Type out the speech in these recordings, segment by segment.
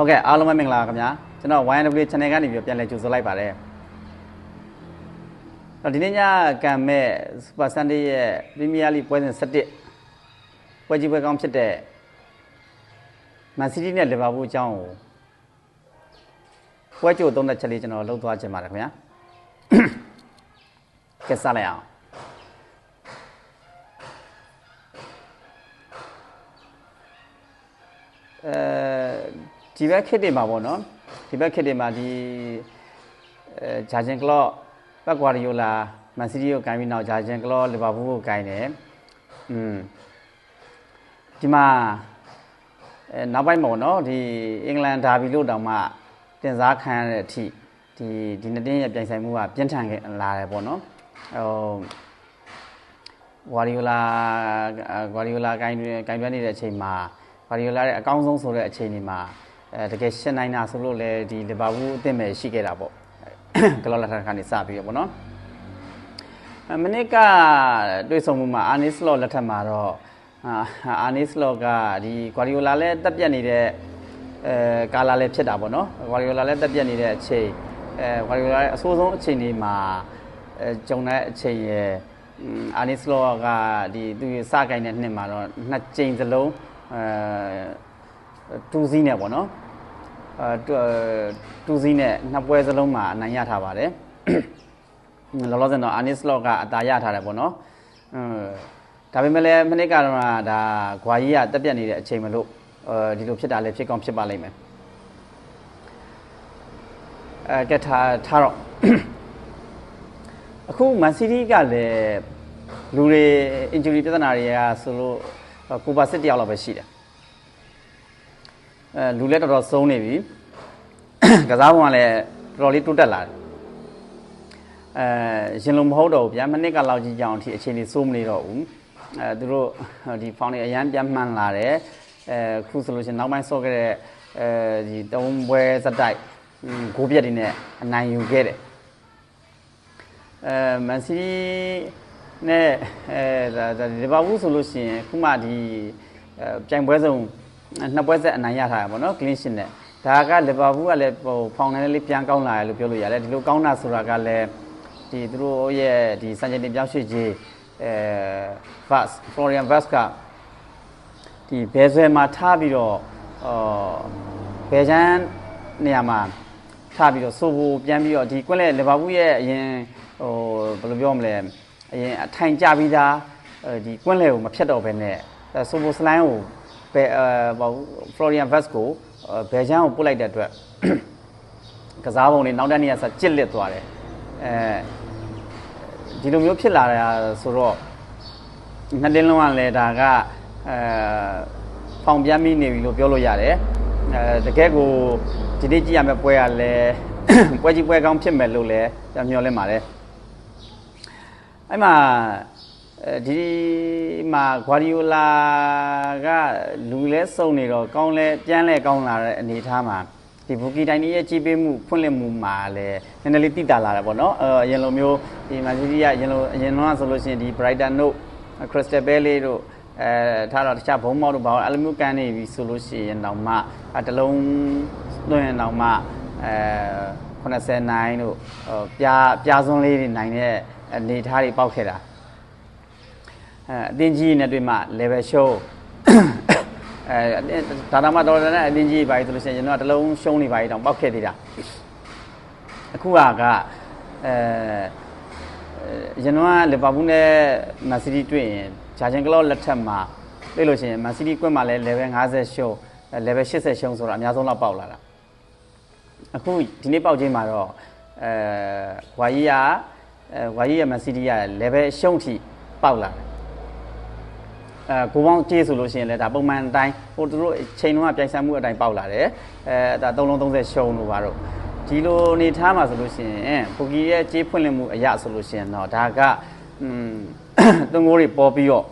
ဟုတ်ကဲ့အားလုံးပဲမင်္ဂလာပါခင်ဗျာကျွန်တော် YNW channel ကနေပြီးတော့ပြန်လည်ကြိုဆိုလိုက်ပါတယ်တော့ဒီနေ့ညကံမဲ့ Super Sunday ရဲ့ Premier League ပွဲစဉ်7ပွဲကြီးပွဲကောင်းဖြစ်တဲ့ Man City နဲ့ Liverpool အကြောင်းကိုပွဲကြိုသုံးသက်ချက်လေးကျွန်တော်လှုပ်သွားခြင်းပါတယ်ခင်ဗျာကဲစလိုက်အောင် ဒီဘက်ခစ်တွေမှာပေါ့နော်ဒီဘက်ခစ်တွေမှာဒီအဲဂျာဂျင်ကလော့ဘက်ကွာဒီယိုလာမန်စီးတီးကိုဂိုင်းပြီးနောက်ဂျာဂျင်ကလော့လီဗာပူးကိုဂိုင်းတယ်อืมဒီမှာအဲနောက်ပိုင်းပေါ့နော်ဒီအင်္ဂလန်ဒါဘီလို့တောင်မှတင်စားခံရတဲ့အထိဒီဒီနှစ်တင်းရဲ့ပြိုင်ဆိုင်မှုကပြင်းထန်ခဲ့လာတယ်ပေါ့နော်ဟိုဂွာဒီယိုလာဂွာဒီယိုလာဂိုင်းဂိုင်းပြနေတဲ့အချိန်မှာဂွာဒီယိုလာရဲ့အကောင်းဆုံးဆိုတဲ့အချိန်ဒီမှာ အဲတကယ်ရှင်းနိုင်တာဆိုလို့လေဒီလီဗာပူးအသင့်မဲ့ရှိခဲ့တာပေါ့ကလော့လက်ထက်ကနေစပြီးတော့ပေါ့နော်မနစ်ကတွေ့ဆုံမှုမှာအာနီစလော့လက်ထက်မှာတော့အာနီစလော့ကဒီဂွာဒီယိုလာလည်းတက်ပြတ်နေတဲ့အဲကာလာလည်းဖြစ်တာပေါ့နော်ဂွာဒီယိုလာလည်းတက်ပြတ်နေတဲ့အချိန်အဲဂွာဒီယိုလာရဲ့အဆိုးဆုံးအချိန်ဒီမှာအဲဂျုံတဲ့အချိန်ရဲ့အာနီစလော့ကဒီသူစကိုင်းတဲ့နှစ်မှာတော့နှစ်ကြိမ်စလုံးအဲ တူးစီးနေပေါ့နော်အဲတူးစီးနဲ့နှစ်ပွဲစလုံးမှာအနိုင်ရထားပါတယ်လောလောဆယ်တော့အာနီစလော့ကအသာရထားတယ်ပေါ့နော်အင်းဒါပေမဲ့လည်းမနစ်ကတော့ဒါဂွာကြီးကတက်ပြတ်နေတဲ့အချိန်မလို့အဲဒီလိုဖြစ်တာလည်းဖြစ်ကောင်းဖြစ်ပါလိမ့်မယ်အဲကထားထားတော့အခုမန်စီးတီးကလည်းလူတွေ injury ပြဿနာတွေကဆိုလို့ကိုပါစစ်တယောက်လောက်ပဲရှိတယ် အဲလူလည်းတော်တော်ဆုံးနေပြီကစားပုံကလည်းတော်တော်လေးတိုးတက်လာတယ်အဲရင်လုံးမဟုတ်တော့ဘူးဗျာမနစ်ကလောက်ကြီးကြောင်အထိအခြေအနေစိုးမနေတော့ဘူးအဲသူတို့ဒီဖောင်တွေအရန်ပြန်မှန်လာတယ်အဲခုဆိုလို့ရှိရင်နောက်ပိုင်းဆော့ခဲ့တဲ့အဲဒီတုံးပွဲစတိုက်ဂိုးပြက်တွေနဲ့အနိုင်ယူခဲ့တယ်အဲမန်စီးတီးနဲ့အဲဒါလီဗာပူးဆိုလို့ရှိရင်ခုမှဒီအဲပြိုင်ပွဲဆုံး နှစ်ပွဲဆက်အနိုင်ရထားတာပေါ့နော် clean sheet နဲ့ဒါကလီဗာပူးကလည်းဟိုဖောင်နယ်လေးပြန်ကောင်းလာတယ်လို့ပြောလို့ရတယ်ဒီလိုကောင်းတာဆိုတာကလည်းဒီသူတို့ရဲ့ဒီစံချိန်တင်ပြောင်းရွှေ့ခြင်းအဲ Vas Florian Vas ကဒီဘယ်ဆွဲမှာထားပြီးတော့အော်ဘယ်ချမ်းနေရာမှာထားပြီးတော့ဆိုဖို့ပြန်ပြီးတော့ဒီကွင်းလက်လီဗာပူးရဲ့အရင်ဟိုဘယ်လိုပြောမလဲအရင်အထိုင်ကြပြီးသားဒီကွင်းလက်ကိုမဖြတ်တော့ဘဲနဲ့ဆိုဖို့စလိုင်းကို ဘယ်ဟို Florian Vas ကိုဘယ်ချမ်းကိုပုတ်လိုက်တဲ့အတွက်ကစားပုံတွေနောက်တဲ့နေရာဆက်ကြစ်လက်သွားတယ်အဲဒီလိုမျိုးဖြစ်လာတာဆိုတော့နှစ်တင်းလုံးကလည်းဒါကအဲဖောင်ပြမ်းမိနေပြီလို့ပြောလို့ရတယ်အဲတကယ်ကိုဒီနေ့ကြည့်ရမယ့်ပွဲကလည်းပွဲကြီးပွဲကောင်းဖြစ်မယ်လို့လည်းမျှော်လင့်ပါတယ်အဲ့မှာ ဒီမှာဂွာဒီယိုလာကလူလဲစုံနေတော့ကောင်းလဲပြန်လဲကောင်းလာတဲ့အနေအထားမှာဒီဘူကီတိုင်းရဲ့ကြီးပေးမှုဖွင့်လှစ်မှုမှာလည်းနည်းနည်းလေးတိတာလာတယ်ပေါ့နော်အဲအရင်လိုမျိုးဒီမန်စီးတီးကအရင်လိုအရင်တော့ဆိုလို့ရှိရင်ဒီ Brighton တို့ Crystal Palace တို့အဲထားတော့တခြားဘုံမောက်တို့ဘာလို့အဲ့လိုမျိုးကန်နေပြီဆိုလို့ရှိရင်တော့မှတလုံးသွင်းရင်တော့မှအဲ89တို့ပြားပြားစွန်းလေးတွေနိုင်တဲ့အနေထားတွေပေါက်ခဲ့တာ အဲအတင်းကြီးနဲ့တွေ့မှ level show အဲဒါတော့မှတော်တော်နဲ့အတင်းကြီးပါဆိုလို့ရှိရင်ကျွန်တော်ကတလုံးရှုံးနေပါ E တောင်ပေါက်ခဲ့သေးတာအခုကကအဲကျွန်တော်ကလီဗာပူးနဲ့မန်စီးတီးတွေ့ရင်ဂျာဂျင်ကလော့လက်ထက်မှာတွေ့လို့ရှိရင်မန်စီးတီးကွက်မှာလည်း level 50ရှုံး level 80ရှုံးဆိုတော့အများဆုံးလောက်ပေါက်လာတာအခုဒီနေ့ပေါက်ချင်းမှာတော့အဲဝါကြီးကအဲဝါကြီးရဲ့မန်စီးတီးက level ရှုံးထိပေါက်လာတယ် အဲကိုပေါင်းကြေးဆိုလို့ရှိရင်လည်းဒါပုံမှန်အတိုင်းဟိုသူတို့ချိန်လုံးကပြိုင်ဆိုင်မှုအတိုင်းပေါက်လာတယ်အဲဒါ3လုံး30ရှုံးလို့ပါတော့ဒီလိုနေထားမှာဆိုလို့ရှိရင်ပူကီရဲ့ကြေးဖွင့်လှစ်မှုအရာဆိုလို့ရှိရင်တော့ဒါကอืมသွန်ကိုးတွေပေါ်ပြီးတော့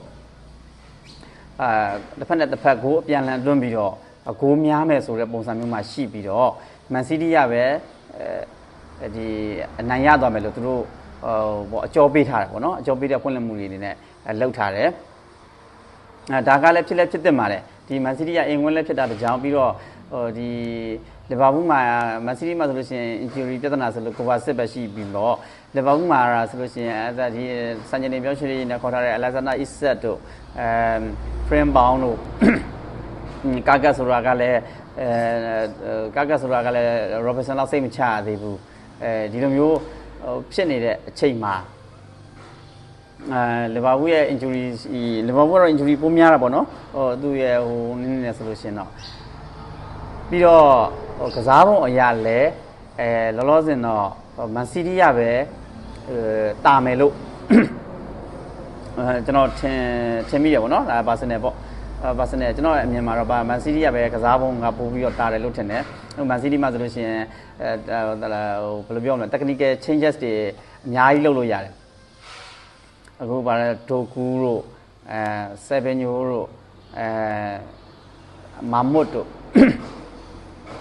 အာတစ်ဖက်နဲ့တစ်ဖက်ကိုအပြန်လှန်တွန်းပြီးတော့အကိုးများမယ်ဆိုတဲ့ပုံစံမျိုးမှာရှိပြီးတော့မန်စီးတီးကပဲအဲဒီအနိုင်ရသွားမယ်လို့သူတို့ဟိုပေါ့အကြောပေးထားတယ်ပေါ့နော်အကြောပေးတဲ့ဖွင့်လှစ်မှုတွေအနေနဲ့လှုပ်ထားတယ်အဲ ဒါကလည်းဖြစ်လဲဖြစ်သင့်ပါတယ်ဒီမန်စီးတီးကအိမ်ဝင်လည်းဖြစ်တာတကြောင်ပြီးတော့ဟိုဒီလီဗာပူးမှာမန်စီးတီးမှာဆိုလို့ရှိရင် injury ပြဿနာဆိုလို့ကိုဗာစစ်ပဲရှိပြီးတော့လီဗာပူးမှာဆိုလို့ရှိရင်အဲဒါဒီစံချိန်တွေပြောင်းရွှေ့ရေးနဲ့ခေါ်ထားတဲ့အလက်ဇာနာအစ်ဆက်တို့အဲ frame bound တို့ကာကတ်ဆိုတာကလည်းအဲကာကတ်ဆိုတာကလည်း Robertson လောက်စိတ်မချရသေးဘူးအဲဒီလိုမျိုးဟိုဖြစ်နေတဲ့အချိန်မှာ အဲလီဗာပူးရဲ့ injury လီဗာပူးကတော့ injury ပိုများတာပေါ့နော်ဟိုသူ့ရဲ့ဟိုနည်းနည်းဆိုလို့ရှိရင်တော့ပြီးတော့ဟိုကစားပုံအရာလဲအဲလောလောဆယ်တော့မန်စီးတီးရပဲအဲတာမယ်လို့အဲကျွန်တော်ထင်ထင်မိတယ်ပေါ့နော်ဒါဘာစနယ်ပေါ့ဘာစနယ်ကျွန်တော်အမြင်မှာတော့မန်စီးတီးရပဲကစားပုံကပို့ပြီးတော့တာတယ်လို့ထင်တယ်ဟိုမန်စီးတီးမှာဆိုလို့ရှိရင်အဲဟိုဘယ်လိုပြောမလဲ technical changes တွေအများကြီးလုပ်လို့ရတယ် အခုပါလဲဒိုကူတို့အဲ7ညိုတို့အဲမာမွတ်တို့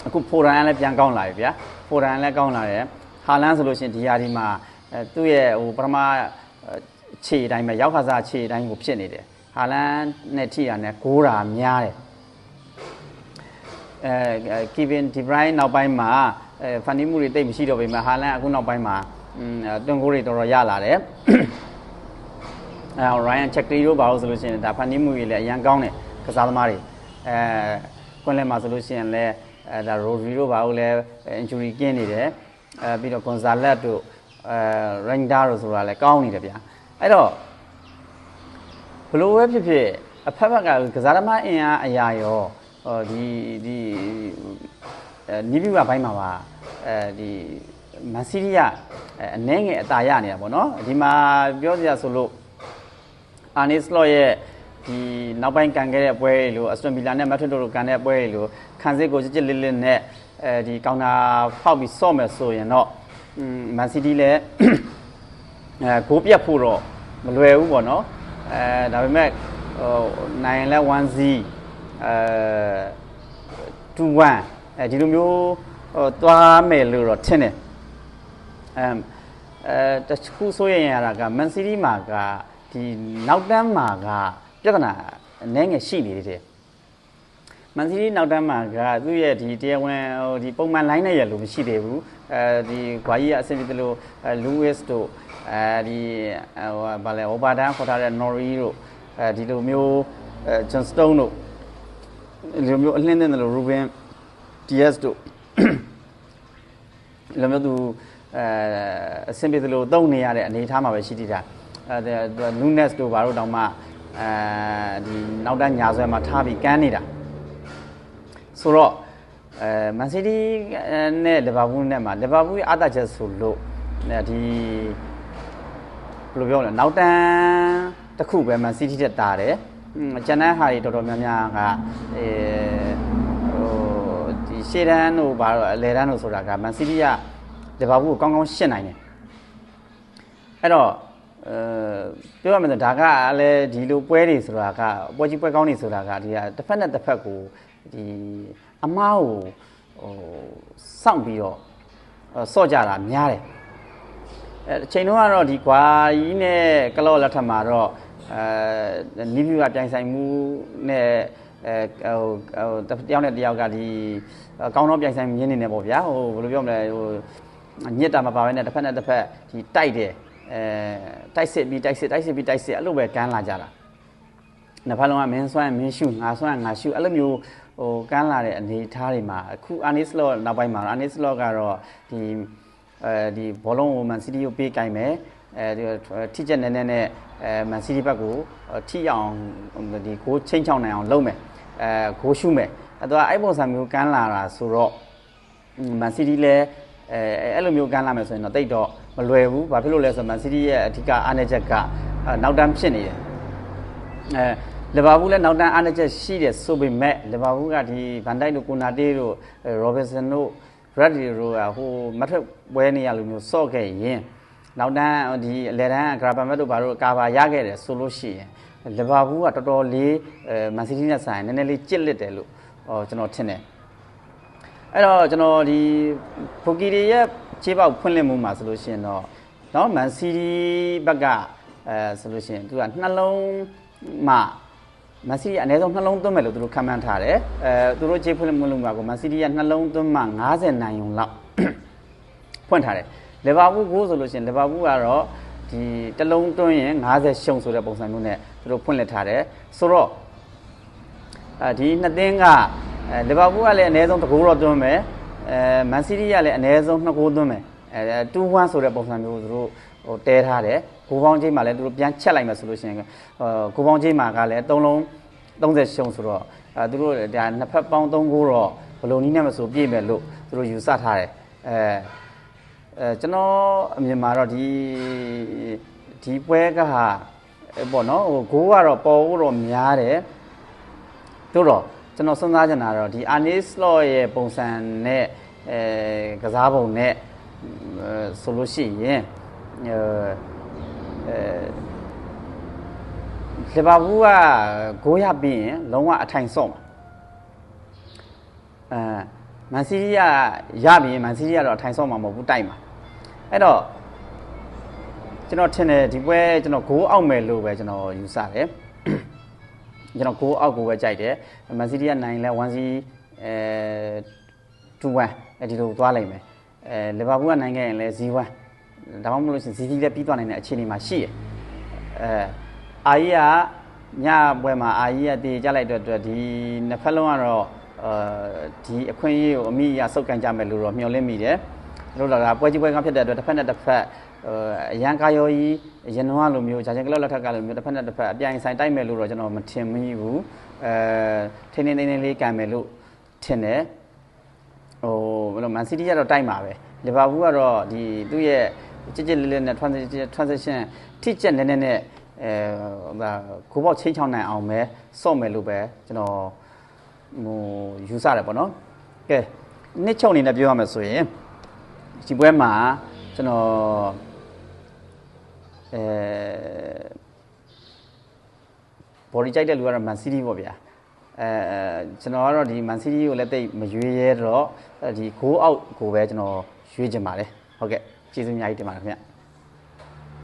အခုဖိုရန်လည်းပြန်ကောင်းလာပြီဗျာဖိုရန်လည်းကောင်းလာတယ်ဟာလန်ဆိုလို့ရှိရင်ဒီယာဒီမှာအဲသူ့ရဲ့ဟိုပထမခြေတိုင်းပဲရောက်ခါစားခြေတိုင်းကိုဖြစ်နေတယ်ဟာလန်နဲ့ထိရနဲ့ဂိုးတာများတယ်အဲကီဗင်ဒီဘရိုင်းနောက်ပိုင်းမှာအဲဖန်နီမှုတွေတိတ်မရှိတော့ပေမဲ့ဟာလန်အခုနောက်ပိုင်းမှာတွင်ကိုတွေတော်တော်ရလာတယ် အဲ Ryan Chakri တို့ဘာလို့ဆိုလို့ရှိရင်ဒါဖန်နီမှုတွေလည်းအရန်ကောင်းတယ်ကစားသမားတွေအဲကွင်းလဲမှာဆိုလို့ရှိရင်လည်းအဲဒါ Rodri တို့ဘာလို့လဲ injury ကင်းနေတယ်အဲပြီးတော့ Gonzalez တို့အဲ Ranger တို့ဆိုတာလည်းကောင်းနေတယ်ဗျာအဲ့တော့ဘလို့ပဲဖြစ်ဖြစ်အဖက်ဖက်ကကစားသမားအင်အားအရာရောဟောဒီဒီအဲနီးပြဘိုင်းမှာပါအဲဒီမန်စီးရီးယားအနှဲငယ်အตาရနေတာပေါ့နော်ဒီမှာပြောစရာဆိုလို့ အာနီစလော့ရဲ့ဒီနောက်ပိုင်းကန်ခဲ့တဲ့ပွဲတွေလို့အစတွန်ဗီလာနဲ့မက်ထရီဒိုတို့ကန်တဲ့ပွဲတွေလို့ခံစစ်ကိုကြစ်ကြစ်လစ်လစ်နဲ့အဲဒီကောင်တာဖောက်ပြီးဆော့မယ်ဆိုရင်တော့မန်စီးတီးလည်းအဲဂိုးပြတ်ဖို့တော့မလွယ်ဘူးပေါ့နော်အဲဒါပေမဲ့ဟိုနိုင်လဲ1-0အဲ2-1အဲဒီလိုမျိုးဟိုသွားမယ်လို့တော့ထင်တယ်အဲအဲတခုဆိုရင်ရတာကမန်စီးတီးမှာက ဒီနောက်တန်းမှာကပြဿနာအနေငယ်ရှိနေသေးတယ်မန်စီးတီးနောက်တန်းမှာကသူ့ရဲ့ဒီတရားဝင်ဟိုဒီပုံမှန်လိုင်းနဲ့ရလို့မရှိသေးဘူးအဲဒီဂွာကြီးကအဆင်ပြေတယ်လို့လူးဝစ်တို့အဲဒီဟိုဗာလဲဟိုဘာဒန်ခေါ်ထားတဲ့နော်ရီတို့အဲဒီလိုမျိုးအဲဂျွန်စတုန်းတို့ဒီလိုမျိုးအလင်းတဲ့လို့ရူဘင်ဒီအက်စ်တို့ဒီလိုမျိုးသူအဲအဆင်ပြေတယ်လို့တုံနေရတဲ့အနေအထားမှာပဲရှိသေးတာ အဲနူးနက်စ်တို့ဘာလို့တောင်မှအဲဒီနောက်တန်းညာဆွဲမှာထားပြီးကန်းနေတာဆိုတော့အဲမန်စီးတီးနဲ့လီဗာပူးနဲ့မှာလီဗာပူးရဲ့အသာချက်ဆိုလို့ဒီဘယ်လိုပြောလဲနောက်တန်းတစ်ခုပဲမန်စီးတီးတက်တာတယ်ကျန်တဲ့ဟာတွေတော်တော်များများကအဲဟိုဒီရှေ့တန်းတို့ဘာလို့အလဲတန်းတို့ဆိုတာကမန်စီးတီးကလီဗာပူးကိုကောင်းကောင်းရှင်းနိုင်တယ်အဲ့တော့ အဲပြောရမယ်ဆိုဒါကလည်းဒီလိုပွဲတွေဆိုတာကပွဲကြီးပွဲကောင်းတွေဆိုတာကဒီကတစ်ဖက်နဲ့တစ်ဖက်ကိုဒီအမားကိုဟိုစောင့်ပြီးတော့စော့ကြတာများတယ်အဲအချိန်တုန်းကတော့ဒီကွာကြီးနဲ့ကလော့လက်ထက်မှာတော့အဲနီးပြူကပြိုင်ဆိုင်မှုနဲ့အဲဟိုဟိုတယောက်နဲ့တယောက်ကဒီကောင်းတော့ပြိုင်ဆိုင်မြင်းနေနေပေါ့ဗျာဟိုဘယ်လိုပြောမလဲဟိုညစ်တာမပါဘဲနဲ့တစ်ဖက်နဲ့တစ်ဖက်ဒီတိုက်တယ် အဲတိုက်စစ်ပြီးတိုက်စစ်တိုက်စစ်ပြီးတိုက်စစ်အဲ့လိုပဲကမ်းလာကြတာနှစ်ဖက်လုံးကမင်းဆွမ်းမင်းရှုငါဆွမ်းငါရှုအဲ့လိုမျိုးဟိုကမ်းလာတဲ့အနေအထားတွေမှာအခုအာနီစလော့နောက်ပိုင်းမှာအာနီစလော့ကတော့ဒီအဲဒီဘောလုံးကိုမန်စီးတီးကိုပေးကင်မယ်အဲဒီထိချက်နေနေနဲ့အဲမန်စီးတီးဘက်ကိုထိအောင်ဒီကိုချင်းချောင်းနိုင်အောင်လုပ်မယ်အဲကိုရှုမယ်အဲတော့အဲ့ပုံစံမျိုးကမ်းလာတာဆိုတော့မန်စီးတီးလည်း အဲအဲ့လိုမျိုးကမ်းလာမယ်ဆိုရင်တော့တိတ်တော့မလွယ်ဘူးဘာဖြစ်လို့လဲဆိုတော့မန်စီးတီးရဲ့အဓိကအားနည်းချက်ကနောက်တန်းဖြစ်နေတယ်အဲလီဗာပူးလည်းနောက်တန်းအားနည်းချက်ရှိတယ်ဆိုပေမဲ့လီဗာပူးကဒီဗန်ဒိုက်တို့ကိုနာတေးတို့ရောဘင်ဆန်တို့ရက်ဒီတို့ကဟိုမထက်ပွဲနေရလိုမျိုးစော့ခဲ့ရင်နောက်တန်းဒီအလဲတန်းဂရာဘာမက်တို့ဘာတို့ကာဘာရခဲ့တယ်ဆိုလို့ရှိရင်လီဗာပူးကတော်တော်လေးအဲမန်စီးတီးနဲ့ဆိုင်နည်းနည်းလေးကြစ်လစ်တယ်လို့ဟောကျွန်တော်ထင်တယ် အဲ့တော့ကျွန်တော်ဒီဖိုကီတွေရဲ့ခြေပေါက်ဖွင့်လှစ်မှုမှာဆိုလို့ရှိရင်တော့နော်မန်စီးတီးဘက်ကအဲဆိုလို့ရှိရင်သူကနှလုံးမှာမန်စီးတီးကအနည်းဆုံးနှလုံးသွင်းမယ်လို့သူတို့ခန့်မှန်းထားတယ်အဲသူတို့ခြေဖွင့်မှုလုံးမှာကိုမန်စီးတီးကနှလုံးသွင်းမှ90နိုင်ုံလောက်ဖွင့်ထားတယ်လီဗာပူးကိုဆိုလို့ရှိရင်လီဗာပူးကတော့ဒီတစ်လုံးတွင်းရင်90ရှုံဆိုတဲ့ပုံစံမျိုးနဲ့သူတို့ဖွင့်လက်ထားတယ်ဆိုတော့အဲဒီနှစ်သင်းက အဲလီဗာပူးကလည်းအနည်းဆုံးတစ်ဂိုးတော့သွင်းမယ်အဲမန်စီးတီးကလည်းအနည်းဆုံး2ဂိုးသွင်းမယ်အဲ2-1ဆိုတဲ့ပုံစံမျိုးသူတို့ဟိုတဲထားတယ်ဂိုးပေါင်းချိန်မှာလည်းသူတို့ပြန်ချက်လိုက်မယ်ဆိုလို့ရှိရင်ဟိုဂိုးပေါင်းချိန်မှာကလည်း3လုံး30ရှုံဆိုတော့အဲသူတို့ဒါနှစ်ဖက်ပေါင်း3ဂိုးတော့ဘယ်လိုနည်းနဲ့မဆိုပြည့်မယ်လို့သူတို့ယူဆထားတယ်အဲအဲကျွန်တော်အမြင်မှာတော့ဒီဒီပွဲကဟာပေါ့နော်ဟိုဂိုးကတော့ပေါ်ဖို့တော့များတယ်တို့တော့ ကျွန်တော်စဉ်းစားချင်တာတော့ဒီ Arnis Law ရဲ့ပုံစံနဲ့အဲကစားပုံနဲ့ဆိုလို့ရှိရင်အဲအဲလီဗာပူးကဂိုးရပြီးရင်လုံးဝအထိုင်ဆော့မှာအဲမန်စီးတီးကရပြီးရင်မန်စီးတီးကတော့အထိုင်ဆော့မှာမဟုတ်ဘူးတိုက်မှာအဲ့တော့ကျွန်တော်ထင်တယ်ဒီပွဲကျွန်တော်ဂိုးအောက်မယ်လို့ပဲကျွန်တော်ယူဆတယ် ကျွန်တော်ဂိုးအောက်ကိုပဲကြိုက်တယ်မန်စီးတီးကနိုင်လဲ1စီအဲ2-1အဲဒီလိုသွားလိုက်မယ်အဲလီဗာပူးကနိုင်ခဲ့ရင်လဲ0-1ဒါမှမဟုတ်လို့ရှိရင်ဇီစီလည်းပြီးသွားနိုင်တဲ့အခြေအနေမှာရှိတယ်အဲအာကြီးကညပွဲမှာအာကြီးကတည်ကြလိုက်တဲ့အတွက်ဒီနှစ်ဖက်လုံးကတော့အဲဒီအခွင့်အရေးကိုအမိအရစုပ်ကန်ကြမယ်လို့တော့မျှော်လင့်မိတယ် တို့တော့ကပွဲကြီးပွဲကဖြစ်တဲ့အတွက်တစ်ဖက်နဲ့တစ်ဖက်အရန်ကာယောကြီးရန်နွားလိုမျိုးဂျာချင်ကလော့လက်ထက်ကလိုမျိုးတစ်ဖက်နဲ့တစ်ဖက်အပြိုင်ဆိုင်တိုက်မယ်လို့တော့ကျွန်တော်မထင်မိဘူးအဲထင်းထင်းထင်းထင်းလေးကန်မယ်လို့ထင်တယ်ဟိုဘယ်လိုမန်စီးတီးကတော့တိုက်မှာပဲလီဗာပူးကတော့ဒီသူ့ရဲ့ကြစ်ကြစ်လေးလေးနဲ့ transition transition ထိကျက်နေနေနဲ့အဲဒါကိုပေါ့ချင်းချောင်းနိုင်အောင်ပဲစော့မယ်လို့ပဲကျွန်တော်ဟိုယူဆတယ်ပေါ့နော်ကဲနှစ်ချုပ်အနေနဲ့ပြောရမယ်ဆိုရင် ဒီပွဲမှာကျွန်တော်အဲဘော်ဒီကြိုက်တဲ့လူကတော့မန်စီးတီးပေါ့ဗျာအဲကျွန်တော်ကတော့ဒီမန်စီးတီးကိုလည်းတိတ်မရွေးရဲတော့ဒီဂိုးအောက်ကိုပဲကျွန်တော်ရွေးချင်ပါတယ်ဟုတ်ကဲ့ကျေးဇူးအများကြီးတင်ပါတယ်ခင်ဗျ